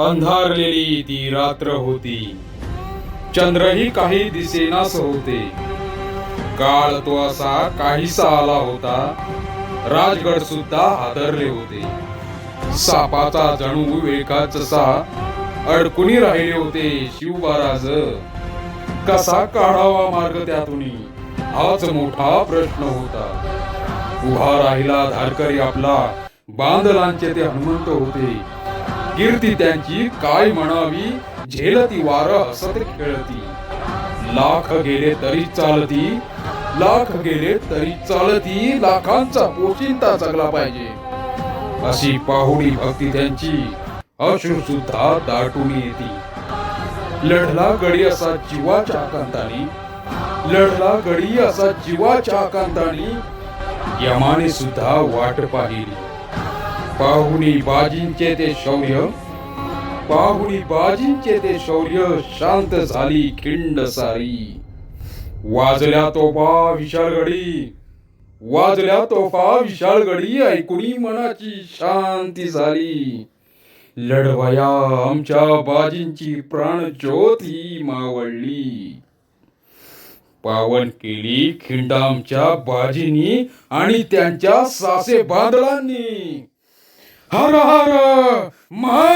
अंधारलेली ती रात्र होती. चंद्रही काही दिसेनास होते काळ तो असा काहीसा आला होता. राजगड सुद्धा हादरले होते. सापाचा जणू एकाचसा अडकुनी राहिले होते. शिवबाराज कसा काढावा मार्ग त्यातून? हाच मोठा प्रश्न होता. उभा राहिला धारकरी आपला. बांधलांचे ते हनुमंत होते. कीर्ती त्यांची काय म्हणावी? झेलती वार हसत खेळती. लाख गेले तरी चालती लाख गेले तरी चालती लाखांचा पोशिंता जगला पाहिजे. अशी पाहुणी भक्ती त्यांची अश्रू सुद्धा दाटून येते. लढला गडी असा जीवाच्या आकांतानी लढला गडी असा जीवाच्या आकांतानी यमाने सुद्धा वाट पाहिली. पाहुणी बाजींचे ते शौर्य. पाहुणी बाजींचे ते शौर्य शांत झाली खिंड सारी. वाजल्या तोफा विशाळ गडी. वाजल्या तोफा विशाळ गडी ऐकुनी मनाची शांती झाली. लढवया आमच्या बाजींची प्राण ज्योती मावळली. पावन केली खिंड आमच्या बाजीनी आणि त्यांच्या सासे बांदळांनी Hara Hara! Mãe!